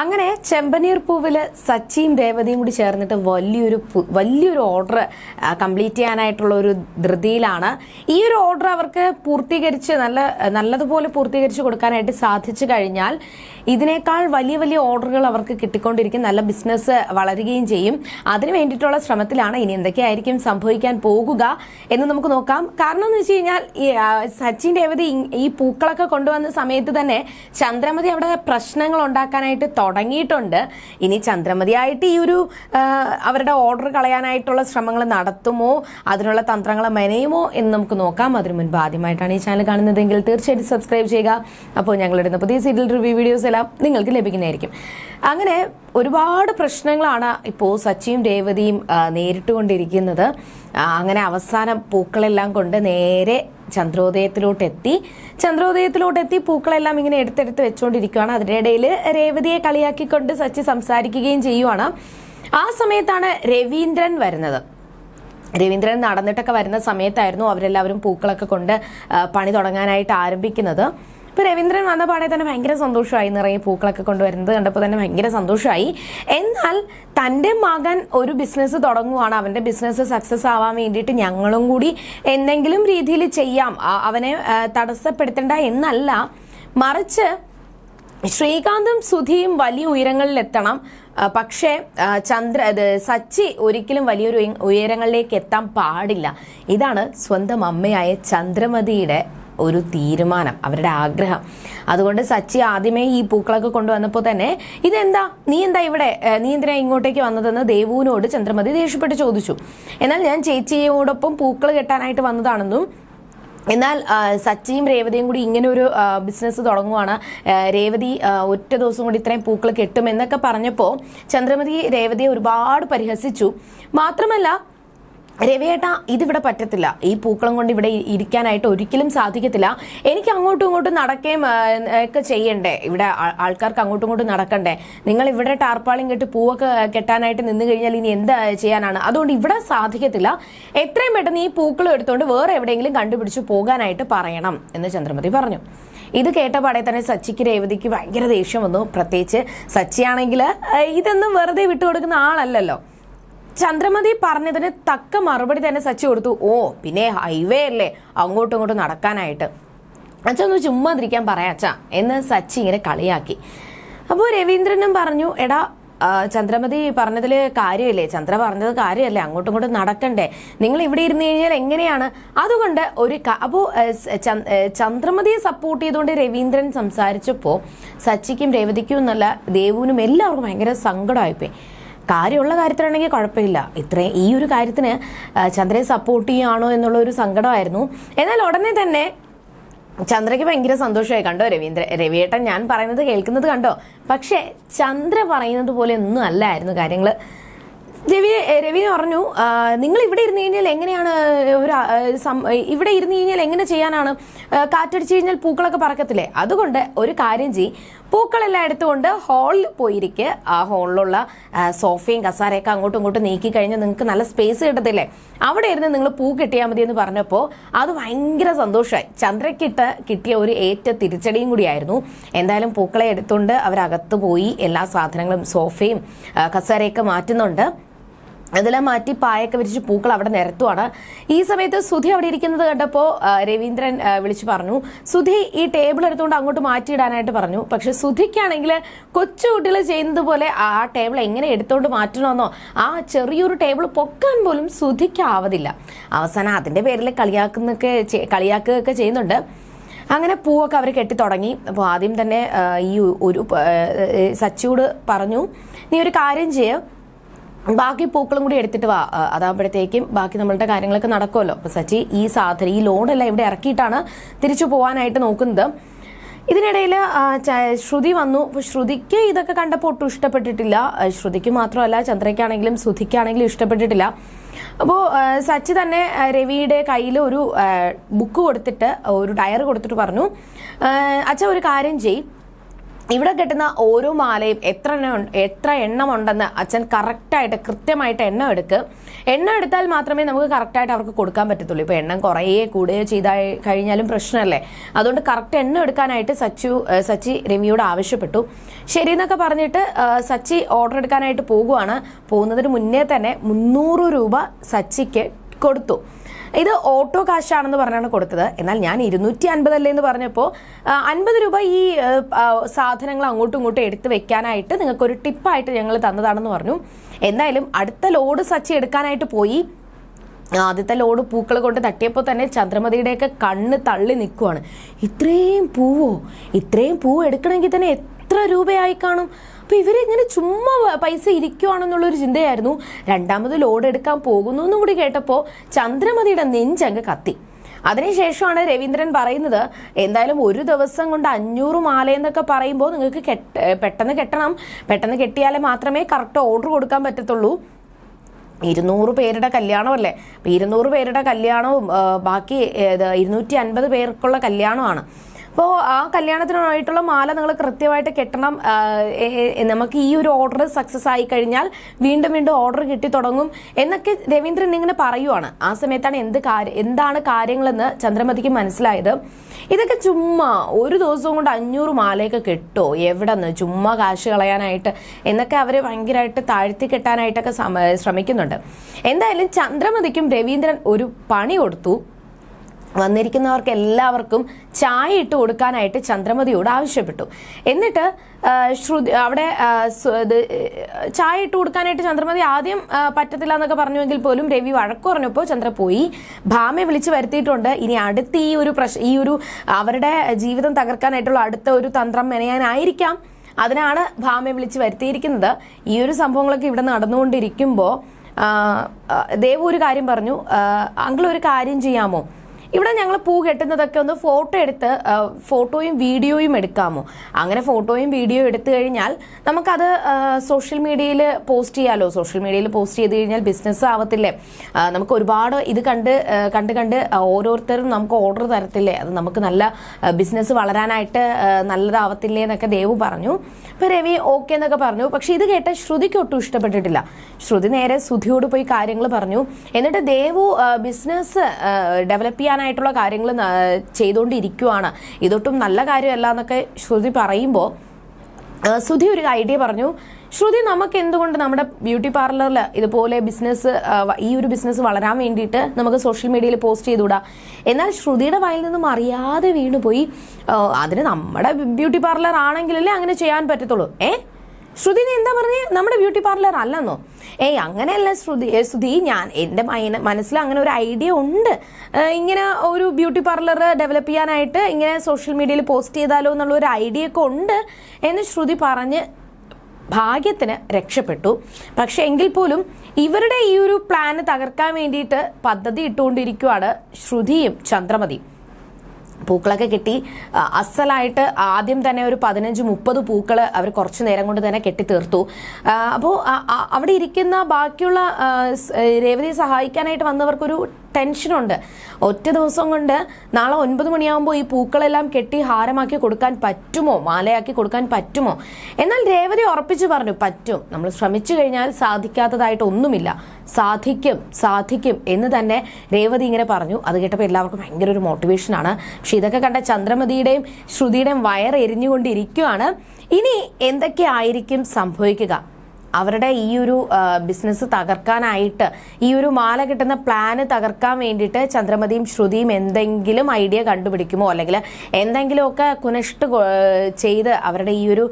അങ്ങനെ ചെമ്പനീർ പൂവിൽ സച്ചിയും രേവതിയും കൂടി ചേർന്നിട്ട് വലിയൊരു വലിയൊരു ഓർഡർ കംപ്ലീറ്റ് ചെയ്യാനായിട്ടുള്ള ഒരു ധൃതിയിലാണ്. ഈ ഒരു ഓർഡർ അവർക്ക് പൂർത്തീകരിച്ച് നല്ല നല്ലതുപോലെ പൂർത്തീകരിച്ച് കൊടുക്കാനായിട്ട് സാധിച്ചു കഴിഞ്ഞാൽ ഇതിനേക്കാൾ വലിയ വലിയ ഓർഡറുകൾ അവർക്ക് കിട്ടിക്കൊണ്ടിരിക്കും. നല്ല ബിസിനസ് വളരുകയും ചെയ്യും. അതിനു വേണ്ടിയിട്ടുള്ള ശ്രമത്തിലാണ് ഇനി എന്തൊക്കെയായിരിക്കും സംഭവിക്കാൻ പോകുക എന്ന് നമുക്ക് നോക്കാം. കാരണം എന്ന് വെച്ച് കഴിഞ്ഞാൽ സച്ചിൻ രേവതി ഈ പൂക്കളൊക്കെ കൊണ്ടുവന്ന സമയത്ത് തന്നെ ചന്ദ്രമതി അവിടെ പ്രശ്നങ്ങൾ ഉണ്ടാക്കാനായിട്ട് തുടങ്ങിയിട്ടുണ്ട്. ഇനി ചന്ദ്രമതിയായിട്ട് ഈ ഒരു അവരുടെ ഓർഡർ കളയാനായിട്ടുള്ള ശ്രമങ്ങൾ നടത്തുമോ? അതിനുള്ള തന്ത്രങ്ങൾ മെനയുമോ? എന്ന് നമുക്ക് നോക്കാം. അതിനു മുൻപ് ആദ്യമായിട്ടാണ് ഈ ചാനൽ കാണുന്നതെങ്കിൽ തീർച്ചയായിട്ടും സബ്സ്ക്രൈബ് ചെയ്യുക. അപ്പോൾ ഞങ്ങളിടുന്ന പുതിയ സീരിയൽ റിവ്യൂ വീഡിയോസ് എല്ലാം നിങ്ങൾക്ക് ലഭിക്കുന്നതായിരിക്കും. അങ്ങനെ ഒരുപാട് പ്രശ്നങ്ങളാണ് ഇപ്പോൾ സച്ചിയും രേവതിയും നേരിട്ടുകൊണ്ടിരിക്കുന്നത്. അങ്ങനെ അവസാനം പൂക്കളെല്ലാം കൊണ്ട് നേരെ ചന്ദ്രോദയത്തിലോട്ട് എത്തി ചന്ദ്രോദയത്തിലോട്ട് എത്തി പൂക്കളെല്ലാം ഇങ്ങനെ എടുത്തെടുത്ത് വെച്ചുകൊണ്ടിരിക്കുകയാണ് അതിന്റെ ഇടയിൽ രേവതിയെ കളിയാക്കിക്കൊണ്ട് സച്ചി സംസാരിക്കുകയും ചെയ്യുവാണ്. ആ സമയത്താണ് രവീന്ദ്രൻ വരുന്നത്. രവീന്ദ്രൻ നടന്നിട്ടൊക്കെ വരുന്ന സമയത്തായിരുന്നു അവരെല്ലാവരും പൂക്കളൊക്കെ കൊണ്ട് പണി തുടങ്ങാനായിട്ട് ആരംഭിക്കുന്നത്. ഇപ്പൊ രവീന്ദ്രൻ വന്ന പാടെ തന്നെ ഭയങ്കര സന്തോഷമായി നിറയെ പൂക്കളൊക്കെ കൊണ്ടുവരുന്നത് കണ്ടപ്പോൾ തന്നെ ഭയങ്കര സന്തോഷമായി. എന്നാൽ തന്റെ മകൻ ഒരു ബിസിനസ് തുടങ്ങുവാണ്. അവന്റെ ബിസിനസ് സക്സസ് ആവാൻ വേണ്ടിയിട്ട് ഞങ്ങളും കൂടി എന്തെങ്കിലും രീതിയിൽ ചെയ്യാം. അവനെ തടസ്സപ്പെടുത്തേണ്ട എന്നല്ല. മറിച്ച് ശ്രീകാന്തും സുധിയും വലിയ ഉയരങ്ങളിൽ എത്തണം പക്ഷേ ചന്ദ്ര സച്ചി ഒരിക്കലും വലിയൊരു ഉയരങ്ങളിലേക്ക് എത്താൻ പാടില്ല. ഇതാണ് സ്വന്തം അമ്മയായ ചന്ദ്രമതിയുടെ ഒരു തീരുമാനം അവരുടെ ആഗ്രഹം. അതുകൊണ്ട് സച്ചി ആദ്യമേ ഈ പൂക്കളൊക്കെ കൊണ്ടുവന്നപ്പോൾ തന്നെ ഇതെന്താ? നീ എന്താ ഇവിടെ നീ എന്തിനാ ഇങ്ങോട്ടേക്ക് വന്നതെന്ന് ദേവുവിനോട് ചന്ദ്രമതി ദേഷ്യപ്പെട്ട് ചോദിച്ചു. എന്നാൽ ഞാൻ ചേച്ചിയോടൊപ്പം പൂക്കൾ കെട്ടാനായിട്ട് വന്നതാണെന്നും എന്നാൽ സച്ചിയും രേവതിയും കൂടി ഇങ്ങനെ ഒരു ബിസിനസ് തുടങ്ങുവാണ്. രേവതി ഒറ്റ ദിവസം കൂടി ഇത്രയും പൂക്കൾ കെട്ടും എന്നൊക്കെ പറഞ്ഞപ്പോൾ ചന്ദ്രമതി രേവതിയെ ഒരുപാട് പരിഹസിച്ചു. മാത്രമല്ല രവിയേട്ട ഇതിവിടെ പറ്റത്തില്ല. ഈ പൂക്കളം കൊണ്ട് ഇവിടെ ഇരിക്കാനായിട്ട് ഒരിക്കലും സാധിക്കത്തില്ല. എനിക്ക് അങ്ങോട്ടും ഇങ്ങോട്ടും നടക്കുകയും ഒക്കെ ചെയ്യണ്ടേ? ഇവിടെ ആൾക്കാർക്ക് അങ്ങോട്ടും ഇങ്ങോട്ടും നടക്കണ്ടേ? നിങ്ങൾ ഇവിടെ ടാർപ്പാളിയും കെട്ടി പൂവൊക്കെ കെട്ടാനായിട്ട് നിന്ന് കഴിഞ്ഞാൽ ഇനി എന്താ ചെയ്യാനാണ്? അതുകൊണ്ട് ഇവിടെ സാധിക്കത്തില്ല. എത്രയും പെട്ടെന്ന് ഈ പൂക്കളും എടുത്തുകൊണ്ട് വേറെ എവിടെയെങ്കിലും കണ്ടുപിടിച്ച് പോകാനായിട്ട് പറയണം എന്ന് ചന്ദ്രമതി പറഞ്ഞു. ഇത് കേട്ട പാടെ തന്നെ സച്ചിക്ക് രേവതിക്ക് ഭയങ്കര ദേഷ്യം വന്നു. പ്രത്യേകിച്ച് സച്ചിയാണെങ്കിൽ ഇതൊന്നും വെറുതെ വിട്ടുകൊടുക്കുന്ന ആളല്ലല്ലോ. ചന്ദ്രമതി പറഞ്ഞതിന് തക്ക മറുപടി തന്നെ സച്ചി കൊടുത്തു. ഓ പിന്നെ ഹൈവേ അല്ലേ? അങ്ങോട്ടും ഇങ്ങോട്ടും നടക്കാനായിട്ട്. അച്ഛ ഒന്ന് ചുമ്മാതിരിക്കാൻ പറയാം അച്ഛ. എന്ന് സച്ചി ഇങ്ങനെ കളിയാക്കി. അപ്പോൾ രവീന്ദ്രനും പറഞ്ഞു എടാ ചന്ദ്രമതി പറഞ്ഞതിൽ കാര്യമില്ലേ? ചന്ദ്ര പറഞ്ഞത് കാര്യമല്ലേ? അങ്ങോട്ടും ഇങ്ങോട്ടും നടക്കണ്ടേ? നിങ്ങൾ ഇവിടെ ഇരുന്ന് കഴിഞ്ഞാൽ എങ്ങനെയാണ്? അതുകൊണ്ട് ഒരു അപ്പോൾ ചന്ദ്രമതിയെ സപ്പോർട്ട് ചെയ്തുകൊണ്ട് രവീന്ദ്രൻ സംസാരിച്ചപ്പോൾ സച്ചിക്കും രേവതിക്കും എന്നല്ല ദേവുവിനും എല്ലാവർക്കും ഭയങ്കര സങ്കടമായിപ്പോയി. കാര്യമുള്ള കാര്യത്തിലാണെങ്കിൽ കുഴപ്പമില്ല. ഇത്രയും ഈ ഒരു കാര്യത്തിന് ചന്ദ്രയെ സപ്പോർട്ട് ചെയ്യുകയാണോ എന്നുള്ള ഒരു സങ്കടമായിരുന്നു. എന്നാൽ ഉടനെ തന്നെ ചന്ദ്രയ്ക്ക് ഭയങ്കര സന്തോഷമായി. കണ്ടോ രവീന്ദ്ര രവിയേട്ടൻ ഞാൻ പറയുന്നത് കേൾക്കുന്നത് കണ്ടോ? പക്ഷേ ചന്ദ്ര പറയുന്നത് പോലെ ഒന്നും അല്ലായിരുന്നു കാര്യങ്ങൾ രവി രവി പറഞ്ഞു നിങ്ങൾ ഇവിടെ ഇരുന്ന് കഴിഞ്ഞാൽ എങ്ങനെയാണ് ഒരു ഇവിടെ ഇരുന്ന് കഴിഞ്ഞാൽ എങ്ങനെ ചെയ്യാനാണ്? കാറ്റടിച്ചു കഴിഞ്ഞാൽ പൂക്കളൊക്കെ പറക്കത്തില്ലേ? അതുകൊണ്ട് ഒരു കാര്യം ചെയ് പൂക്കളെല്ലാം എടുത്തുകൊണ്ട് ഹാളിൽ പോയിരിക്കുക ആ ഹാളിലുള്ള സോഫയും കസാരയൊക്കെ അങ്ങോട്ടും ഇങ്ങോട്ടും നീക്കി കഴിഞ്ഞാൽ നിങ്ങൾക്ക് നല്ല സ്പേസ് കിട്ടത്തില്ലേ? അവിടെ ഇരുന്ന് നിങ്ങൾ പൂ കിട്ടിയാൽ മതി എന്ന് പറഞ്ഞപ്പോൾ അത് ഭയങ്കര സന്തോഷമായി ചന്ദ്രക്കിട്ട് കിട്ടിയ ഒരു ഏറ്റ തിരിച്ചടിയും കൂടിയായിരുന്നു. എന്തായാലും പൂക്കളെ എടുത്തുകൊണ്ട് അവരകത്ത് പോയി എല്ലാ സാധനങ്ങളും സോഫയും കസാരയൊക്കെ മാറ്റുന്നുണ്ട്. അതെല്ലാം മാറ്റി പായൊക്കെ വിരിച്ച് പൂക്കൾ അവിടെ നിരത്തുവാണ്. ഈ സമയത്ത് സുധി അവിടെ ഇരിക്കുന്നത് കണ്ടപ്പോൾ രവീന്ദ്രൻ വിളിച്ചു പറഞ്ഞു സുധി ഈ ടേബിൾ എടുത്തുകൊണ്ട് അങ്ങോട്ട് മാറ്റിയിടാനായിട്ട് പറഞ്ഞു. പക്ഷെ സുധിക്കാണെങ്കിൽ കൊച്ചു കുട്ടികൾ ചെയ്യുന്നത് പോലെ ആ ടേബിൾ എങ്ങനെ എടുത്തുകൊണ്ട് മാറ്റണമെന്നോ ആ ചെറിയൊരു ടേബിൾ പൊക്കാൻ പോലും സുധിക്കാവതില്ല. അവസാനം അതിന്റെ പേരിൽ കളിയാക്കുന്നൊക്കെ കളിയാക്കുകയൊക്കെ ചെയ്യുന്നുണ്ട്. അങ്ങനെ പൂവൊക്കെ അവർ കെട്ടി തുടങ്ങി. അപ്പോൾ ആദ്യം തന്നെ ഈ ഒരു സച്ചിയോട് പറഞ്ഞു നീ ഒരു കാര്യം ചെയ്യ. ബാക്കി പൂക്കളും കൂടി എടുത്തിട്ട് വാ. അതാകുമ്പോഴത്തേക്കും ബാക്കി നമ്മളുടെ കാര്യങ്ങളൊക്കെ നടക്കുമല്ലോ. അപ്പൊ സച്ചി ഈ സാധനം ഈ ലോണെല്ലാം ഇവിടെ ഇറക്കിയിട്ടാണ് തിരിച്ചു പോകാനായിട്ട് നോക്കുന്നത്. ഇതിനിടയിൽ ശ്രുതി വന്നു. ശ്രുതിക്ക് ഇതൊക്കെ കണ്ടപ്പോൾ ഒട്ടും ഇഷ്ടപ്പെട്ടിട്ടില്ല. ശ്രുതിക്ക് മാത്രമല്ല ചന്ദ്രയ്ക്കാണെങ്കിലും സുധിക്കാണെങ്കിലും ഇഷ്ടപ്പെട്ടിട്ടില്ല. അപ്പോൾ സച്ചി തന്നെ രവിയുടെ കയ്യിൽ ഒരു ബുക്ക് കൊടുത്തിട്ട് ഒരു ടയർ കൊടുത്തിട്ട് പറഞ്ഞു. അച്ഛ ഒരു കാര്യം ചെയ് ഇവിടെ കിട്ടുന്ന ഓരോ മാലയും എത്ര എണ്ണ എത്ര എണ്ണം ഉണ്ടെന്ന് അച്ഛൻ കറക്റ്റായിട്ട് കൃത്യമായിട്ട് എണ്ണം എടുക്കുക എണ്ണം എടുത്താൽ മാത്രമേ നമുക്ക് കറക്റ്റായിട്ട് അവർക്ക് കൊടുക്കാൻ പറ്റത്തുള്ളൂ. ഇപ്പോൾ എണ്ണം കുറേ കൂടുകയോ ചെയ്താൽ കഴിഞ്ഞാലും പ്രശ്നമല്ലേ? അതുകൊണ്ട് കറക്റ്റ് എണ്ണം എടുക്കാനായിട്ട് സച്ചു സച്ചി രവിയോട് ആവശ്യപ്പെട്ടു. ശരി എന്നൊക്കെ പറഞ്ഞിട്ട് സച്ചി ഓർഡർ എടുക്കാനായിട്ട് പോകുവാണ്. പോകുന്നതിന് മുന്നേ തന്നെ മുന്നൂറ് രൂപ സച്ചിക്ക് കൊടുത്തു. ഇത് ഓട്ടോ കാശാണെന്ന് പറഞ്ഞാണ് കൊടുത്തത്. എന്നാൽ ഞാൻ ഇരുന്നൂറ്റി അൻപതല്ലേ എന്ന് പറഞ്ഞപ്പോൾ അൻപത് രൂപ ഈ സാധനങ്ങൾ അങ്ങോട്ടും ഇങ്ങോട്ടും എടുത്ത് വെക്കാനായിട്ട് നിങ്ങൾക്കൊരു ടിപ്പായിട്ട് ഞങ്ങൾ തന്നതാണെന്ന് പറഞ്ഞു. എന്തായാലും അടുത്ത ലോഡ് സച്ചി എടുക്കാനായിട്ട് പോയി. ആദ്യത്തെ ലോഡ് പൂക്കൾ കൊണ്ട് തട്ടിയപ്പോൾ തന്നെ ചന്ദ്രമതിയുടെയൊക്കെ കണ്ണ് തള്ളി നിൽക്കുവാണ് ഇത്രയും പൂവോ? ഇത്രയും പൂവ് എടുക്കണമെങ്കിൽ തന്നെ രൂപയായി കാണും. അപ്പൊ ഇവരിങ്ങനെ ചുമ്മാ പൈസ ഇരിക്കുവാണെന്നുള്ളൊരു ചിന്തയായിരുന്നു. രണ്ടാമത് ലോഡ് എടുക്കാൻ പോകുന്നു എന്നും കൂടി കേട്ടപ്പോൾ ചന്ദ്രമതിയുടെ നെഞ്ചങ്ങ് കത്തി. അതിനുശേഷമാണ് രവീന്ദ്രൻ പറയുന്നത് എന്തായാലും ഒരു ദിവസം കൊണ്ട് അഞ്ഞൂറ് മാല എന്നൊക്കെ പറയുമ്പോൾ നിങ്ങൾക്ക് കെട്ട് പെട്ടെന്ന് കെട്ടണം. പെട്ടെന്ന് കെട്ടിയാലേ മാത്രമേ കറക്റ്റ് ഓർഡർ കൊടുക്കാൻ പറ്റത്തുള്ളൂ. ഇരുന്നൂറ് പേരുടെ കല്യാണമല്ലേ? അപ്പം ഇരുന്നൂറ് പേരുടെ കല്യാണവും ബാക്കി ഇരുന്നൂറ്റി അൻപത് പേർക്കുള്ള കല്യാണമാണ്. അപ്പോൾ ആ കല്യാണത്തിനായിട്ടുള്ള മാല നിങ്ങൾ കൃത്യമായിട്ട് കെട്ടണം. നമുക്ക് ഈ ഒരു ഓർഡർ സക്സസ് ആയി കഴിഞ്ഞാൽ വീണ്ടും വീണ്ടും ഓർഡർ കിട്ടി തുടങ്ങും എന്നൊക്കെ രവീന്ദ്രൻ ഇങ്ങനെ പറയുവാണ്. ആ സമയത്താണ് എന്ത് കാര്യം എന്താണ് കാര്യങ്ങളെന്ന് ചന്ദ്രമതിക്ക് മനസ്സിലായത്. ഇതൊക്കെ ചുമ്മാ ഒരു ദിവസം കൊണ്ട് അഞ്ഞൂറ് മാലയൊക്കെ കെട്ടോ? എവിടെ നിന്ന് ചുമ്മാ കാശ് കളയാനായിട്ട് എന്നൊക്കെ അവർ ഭയങ്കരമായിട്ട് താഴ്ത്തി കെട്ടാനായിട്ടൊക്കെ ശ്രമിക്കുന്നുണ്ട്. എന്തായാലും ചന്ദ്രമതിക്കും രവീന്ദ്രൻ ഒരു പണി കൊടുത്തു. വന്നിരിക്കുന്നവർക്ക് എല്ലാവർക്കും ചായ ഇട്ട് കൊടുക്കാനായിട്ട് ചന്ദ്രമതിയോട് ആവശ്യപ്പെട്ടു. എന്നിട്ട് ശ്രുതി അവിടെ ചായ ഇട്ട് കൊടുക്കാനായിട്ട് ചന്ദ്രമതി ആദ്യം പറ്റത്തില്ല എന്നൊക്കെ പറഞ്ഞുവെങ്കിൽ പോലും രവി വഴക്കു പറഞ്ഞപ്പോൾ ചന്ദ്ര പോയി. ഭാമയെ വിളിച്ചു വരുത്തിയിട്ടുണ്ട്. ഇനി അടുത്ത ഈ ഒരു പ്രശ് ഈ ഒരു അവരുടെ ജീവിതം തകർക്കാനായിട്ടുള്ള അടുത്ത ഒരു തന്ത്രം മെനയാനായിരിക്കാം. അതിനാണ് ഭാമയെ വിളിച്ച് വരുത്തിയിരിക്കുന്നത്. ഈ ഒരു സംഭവങ്ങളൊക്കെ ഇവിടെ നടന്നുകൊണ്ടിരിക്കുമ്പോൾ ദേവ് ഒരു കാര്യം പറഞ്ഞു. അങ്കിൾ ഒരു കാര്യം ചെയ്യാമോ? ഇവിടെ ഞങ്ങൾ പൂ കെട്ടുന്നതൊക്കെ ഒന്ന് ഫോട്ടോ എടുത്ത് ഫോട്ടോയും വീഡിയോയും എടുക്കാമോ? അങ്ങനെ ഫോട്ടോയും വീഡിയോ എടുത്തു കഴിഞ്ഞാൽ നമുക്കത് സോഷ്യൽ മീഡിയയിൽ പോസ്റ്റ് ചെയ്യാലോ? സോഷ്യൽ മീഡിയയിൽ പോസ്റ്റ് ചെയ്ത് കഴിഞ്ഞാൽ ബിസിനസ് ആവത്തില്ലേ? നമുക്ക് ഒരുപാട് ഇത് കണ്ട് കണ്ട് കണ്ട് ഓരോരുത്തരും നമുക്ക് ഓർഡർ തരത്തില്ലേ? അത് നമുക്ക് നല്ല ബിസിനസ് വളരാനായിട്ട് നല്ലതാവത്തില്ലേ എന്നൊക്കെ ദേവ് പറഞ്ഞു. ഇപ്പൊ രവി ഓക്കെ എന്നൊക്കെ പറഞ്ഞു. പക്ഷെ ഇത് കേട്ട ശ്രുതിക്ക് ഒട്ടും ഇഷ്ടപ്പെട്ടിട്ടില്ല. ശ്രുതി നേരെ സുധിയോട് പോയി കാര്യങ്ങൾ പറഞ്ഞു. എന്നിട്ട് ദേവു ബിസിനസ് ഡെവലപ്പ് ചെയ്യാനായിട്ടുള്ള കാര്യങ്ങൾ ചെയ്തുകൊണ്ടിരിക്കുവാണ്. ഇതൊട്ടും നല്ല കാര്യമല്ല എന്നൊക്കെ ശ്രുതി പറയുമ്പോൾ ശ്രുതി ഒരു ഐഡിയ പറഞ്ഞു ശ്രുതി നമുക്ക് എന്തുകൊണ്ട് നമ്മുടെ ബ്യൂട്ടി പാർലറിൽ ഇതുപോലെ ബിസിനസ് ഈ ഒരു ബിസിനസ് വളരാൻ വേണ്ടിയിട്ട് നമുക്ക് സോഷ്യൽ മീഡിയയിൽ പോസ്റ്റ് ചെയ്തുകൂടാ? എന്നാൽ ശ്രുതിയുടെ വായിൽ നിന്നും അറിയാതെ വീണുപോയി അതിന് നമ്മുടെ ബ്യൂട്ടി പാർലർ ആണെങ്കിലല്ലേ അങ്ങനെ ചെയ്യാൻ പറ്റത്തുള്ളൂ. ഏ? ശ്രുതി നീ എന്താ പറഞ്ഞേ? നമ്മുടെ ബ്യൂട്ടി പാർലർ അല്ലെന്നോ? ഏയ് അങ്ങനെയല്ല ശ്രുതി. ശ്രുതി ഞാൻ എന്റെ മൈന മനസ്സിൽ അങ്ങനെ ഒരു ഐഡിയ ഉണ്ട്. ഇങ്ങനെ ഒരു ബ്യൂട്ടി പാർലർ ഡെവലപ്പ് ചെയ്യാനായിട്ട് ഇങ്ങനെ സോഷ്യൽ മീഡിയയിൽ പോസ്റ്റ് ചെയ്താലോ എന്നുള്ള ഒരു ഐഡിയ ഒക്കെ ഉണ്ട് എന്ന് ശ്രുതി പറഞ്ഞ് ഭാഗ്യത്തിന് രക്ഷപ്പെട്ടു. പക്ഷെ എങ്കിൽ പോലും ഇവരുടെ ഈ ഒരു പ്ലാന് തകർക്കാൻ വേണ്ടിയിട്ട് പദ്ധതി ഇട്ടുകൊണ്ടിരിക്കുവാണ് ശ്രുതിയും ചന്ദ്രമതിയും. പൂക്കളൊക്കെ കിട്ടി. അസലായിട്ട് ആദ്യം തന്നെ ഒരു പതിനഞ്ച് മുപ്പത് പൂക്കൾ അവർ കുറച്ചു നേരം കൊണ്ട് തന്നെ കെട്ടി തീർത്തു. അപ്പോൾ അവിടെ ഇരിക്കുന്ന ബാക്കിയുള്ള രേവതിയെ സഹായിക്കാനായിട്ട് വന്നവർക്കൊരു ടെൻഷനുണ്ട്. ഒറ്റ ദിവസം കൊണ്ട് നാളെ ഒൻപത് മണിയാകുമ്പോൾ ഈ പൂക്കളെല്ലാം കെട്ടി ഹാരമാക്കി കൊടുക്കാൻ പറ്റുമോ? മാലയാക്കി കൊടുക്കാൻ പറ്റുമോ? എന്നാൽ രേവതി ഉറപ്പിച്ചു പറഞ്ഞു പറ്റും. നമ്മൾ ശ്രമിച്ചു കഴിഞ്ഞാൽ സാധിക്കാത്തതായിട്ട് ഒന്നുമില്ല. സാധിക്കും സാധിക്കും. എന്ന് തന്നെ രേവതി ഇങ്ങനെ പറഞ്ഞു. അത് കേട്ടപ്പോൾ എല്ലാവർക്കും ഭയങ്കര ഒരു മോട്ടിവേഷനാണ് പക്ഷെ ഇതൊക്കെ കണ്ട ചന്ദ്രമതിയുടെയും ശ്രുതിയുടെയും വയർ എരിഞ്ഞുകൊണ്ടിരിക്കുകയാണ് ഇനി എന്തൊക്കെ ആയിരിക്കും സംഭവിക്കുക? അവരുടെ ഈ ഒരു ബിസിനസ് തകർക്കാനായിട്ട് ഈ ഒരു മാല കിട്ടുന്ന പ്ലാന് തകർക്കാൻ വേണ്ടിയിട്ട് ചന്ദ്രമതിയും ശ്രുതിയും എന്തെങ്കിലും ഐഡിയ കണ്ടുപിടിക്കുമോ? അല്ലെങ്കിൽ എന്തെങ്കിലുമൊക്കെ കുനഷ്ട ചെയ്ത് അവരുടെ ഈ ഒരു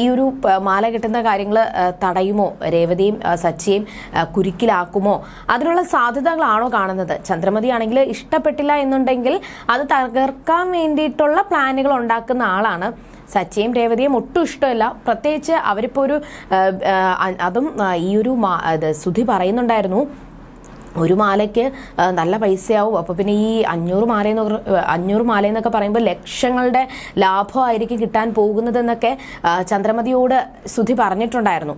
ഈ ഒരു മാല കിട്ടുന്ന കാര്യങ്ങൾ തടയുമോ? രേവതിയും സച്ചിയും കുരുക്കിലാക്കുമോ? അതിനുള്ള സാധ്യതകളാണോ കാണുന്നത്? ചന്ദ്രമതി ആണെങ്കിൽ ഇഷ്ടപ്പെട്ടില്ല എന്നുണ്ടെങ്കിൽ അത് തകർക്കാൻ വേണ്ടിയിട്ടുള്ള പ്ലാനുകൾ ഉണ്ടാക്കുന്ന ആളാണ് സച്ചിയും രേവതിയും. ഒട്ടും ഇഷ്ടമല്ല. പ്രത്യേകിച്ച് അവരിപ്പോൾ ഒരു അതും ഈ ഒരു സുധി പറയുന്നുണ്ടായിരുന്നു. ഒരു മാലയ്ക്ക് നല്ല പൈസയാവും. അപ്പോൾ പിന്നെ ഈ അഞ്ഞൂറ് മാലയെന്ന് അഞ്ഞൂറ് മാലയെന്നൊക്കെ പറയുമ്പോൾ ലക്ഷങ്ങളുടെ ലാഭമായിരിക്കും കിട്ടാൻ പോകുന്നതെന്നൊക്കെ ചന്ദ്രമതിയോട് സുധി പറഞ്ഞിട്ടുണ്ടായിരുന്നു.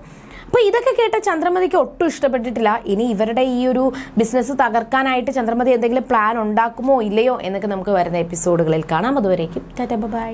അപ്പോൾ ഇതൊക്കെ കേട്ട ചന്ദ്രമതിക്ക് ഒട്ടും ഇഷ്ടപ്പെട്ടിട്ടില്ല. ഇനി ഇവരുടെ ഈ ഒരു ബിസിനസ് തകർക്കാനായിട്ട് ചന്ദ്രമതി എന്തെങ്കിലും പ്ലാൻ ഉണ്ടാക്കുമോ ഇല്ലയോ എന്നൊക്കെ നമുക്ക് വരുന്ന എപ്പിസോഡുകളിൽ കാണാം. അതുവരേക്കും ടാറ്റ ബൈ.